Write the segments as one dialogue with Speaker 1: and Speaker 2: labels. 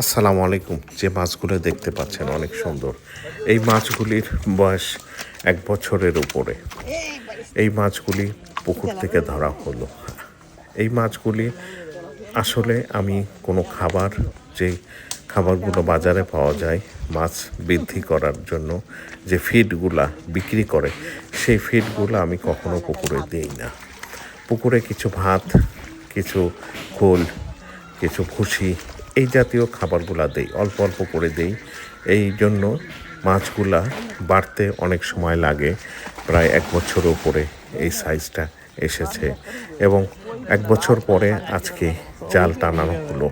Speaker 1: আসসালামু আলাইকুম। যে মাছগুলো দেখতে পাচ্ছেন অনেক সুন্দর। এই মাছগুলির বয়স এক বছরের উপরে। এই মাছগুলি পুকুর থেকে ধরা হলো। এই মাছগুলি আসলে আমি কোনো খাবার, যে খাবারগুলো বাজারে পাওয়া যায়, মাছ বৃদ্ধি করার জন্য যে ফিডগুলা বিক্রি করে, সেই ফিডগুলো আমি কখনো পুকুরে দিই না। পুকুরে কিছু ভাত, কিছু খোল, কিছু ভুসি এই জাতীয় খাবারগুলা দেই, অল্প অল্প করে দেই। এই জন্য মাছগুলা বাড়তে অনেক সময় লাগে। প্রায় এক বছর উপরে এই সাইজটা এসেছে এবং এক বছর পরে আজকে জাল টানানো হলো।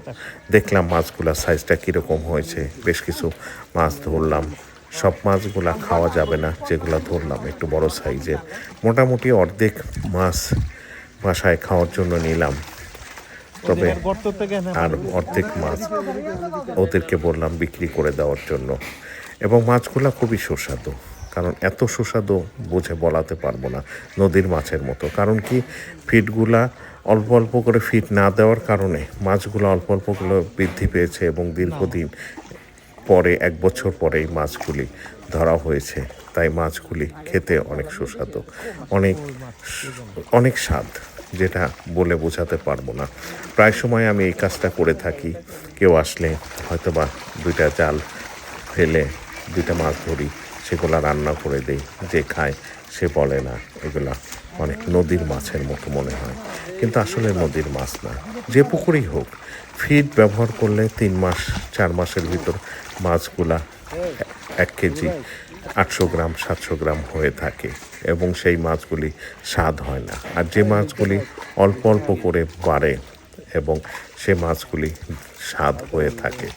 Speaker 1: দেখলাম মাছগুলা সাইজটা কীরকম হয়েছে, বেশ কিছু মাছ ধরলাম। সব মাছগুলা খাওয়া যাবে না, যেগুলো ধরলাম একটু বড় সাইজের মোটামুটি অর্ধেক মাছ বাসায় খাওয়ার জন্য নিলাম। তবে আর অর্ধেক মাছ ওদেরকে বললাম বিক্রি করে দেওয়ার জন্য। এবং মাছগুলো খুবই সুস্বাদু। কারণ এত সুস্বাদু বুঝে বলাতে পারব না নদীর মাছের মতো। কারণ কি ফিটগুলা অল্প অল্প করে ফিট না দেওয়ার কারণে মাছগুলো অল্প অল্প করে বৃদ্ধি পেয়েছে এবং দীর্ঘদিন পরে এক বছর পরে এই মাছগুলি ধরা হয়েছে। তাই মাছগুলি খেতে অনেক সুস্বাদু অনেক অনেক স্বাদ। যেটা বলে বোঝাতে পারব না। প্রায় সময় আমি এই কাজটা করে থাকি। কেউ আসলে হয়তোবা দুইটা জাল ফেলে, দুইটা মাছ ধরি, সেগুলো রান্না করে দেই, যে খায় সে বলে না। এগুলা অনেক নদীর মাছের মতো মনে হয়। কিন্তু আসলে নদীর মাছ না। যে পুকুরেই হোক ফিড ব্যবহার করলে তিন মাস, চার মাসের ভিতর মাছগুলা এক কেজি আটশো গ্রাম, সাতশো গ্রাম হয়ে থাকে। এবং সেই মাছগুলি স্বাদ হয় না। আর যে মাছগুলি অল্প অল্প করে বাড়ে এবং সে মাছগুলি স্বাদ হয়ে থাকে,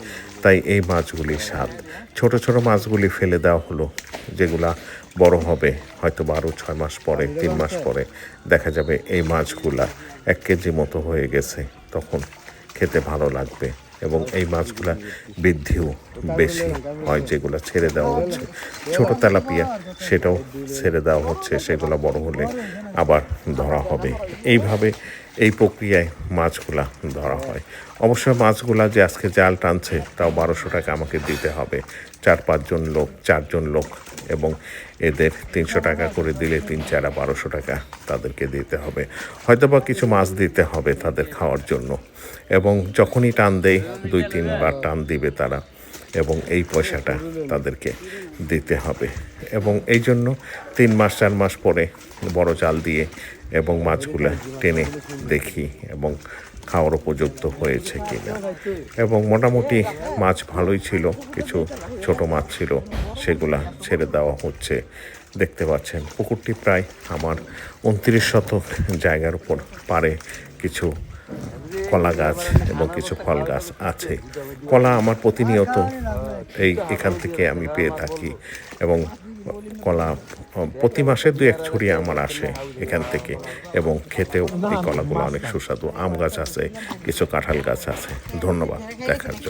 Speaker 1: তাই এই মাছগুলি স্বাদ। ছোট ছোট মাছগুলি ফেলে দেওয়া হলো, যেগুলা বড় হবে, হয়তো বারো, ছয় মাস পরে, তিন মাস পরে দেখা যাবে এই মাছগুলা এক কেজি মতো হয়ে গেছে, তখন খেতে ভালো লাগবে। এবং এই মাছগুলো বৃদ্ধিও বেশি হয়, যেগুলো ছেড়ে দেওয়া হচ্ছে। ছোট তেলাপিয়া, সেটাও ছেড়ে দেওয়া হচ্ছে, সেগুলো বড় হলে আবার ধরা হবে। এইভাবে এই প্রক্রিয়ায় মাছগুলা ধরা হয়। অবশ্য মাছগুলা যে আজকে জাল টানছে, তাও বারোশো টাকা আমাকে দিতে হবে। চার, পাঁচজন লোক, চারজন লোক এবং এদের তিনশো টাকা করে দিলে তিন, চারা বারোশো টাকা তাদেরকে দিতে হবে। হয়তোবা কিছু মাছ দিতে হবে তাদের খাওয়ার জন্য। এবং যখনই টান দেয়, দুই, তিনবার টান দিবে তারা এবং এই পয়সাটা তাদেরকে দিতে হবে। এবং এই জন্য তিন মাস, চার মাস পরে বড় জাল দিয়ে এবং মাছগুলো টেনে দেখি এবং খাওয়ার উপযুক্ত হয়েছে কিনা। এবং মোটামুটি মাছ ভালোই ছিল, কিছু ছোট মাছ ছিল, সেগুলা ছেড়ে দেওয়া হচ্ছে। দেখতে পাচ্ছেন, পুকুরটি প্রায় আমার উনত্রিশ শতক জায়গার উপর পারে কিছু কলা গাছ এবং কিছু ফল গাছ আছে। কলা আমার প্রতিনিয়ত এই এখান থেকে আমি পেয়ে থাকি এবং কলা প্রতি মাসে দু এক ছড়িয়ে আমার আসে এখান থেকে। এবং খেতেও এই কলাগুলো অনেক সুস্বাদু। আম গাছ আছে, কিছু কাঁঠাল গাছ আছে। ধন্যবাদ দেখার জন্য।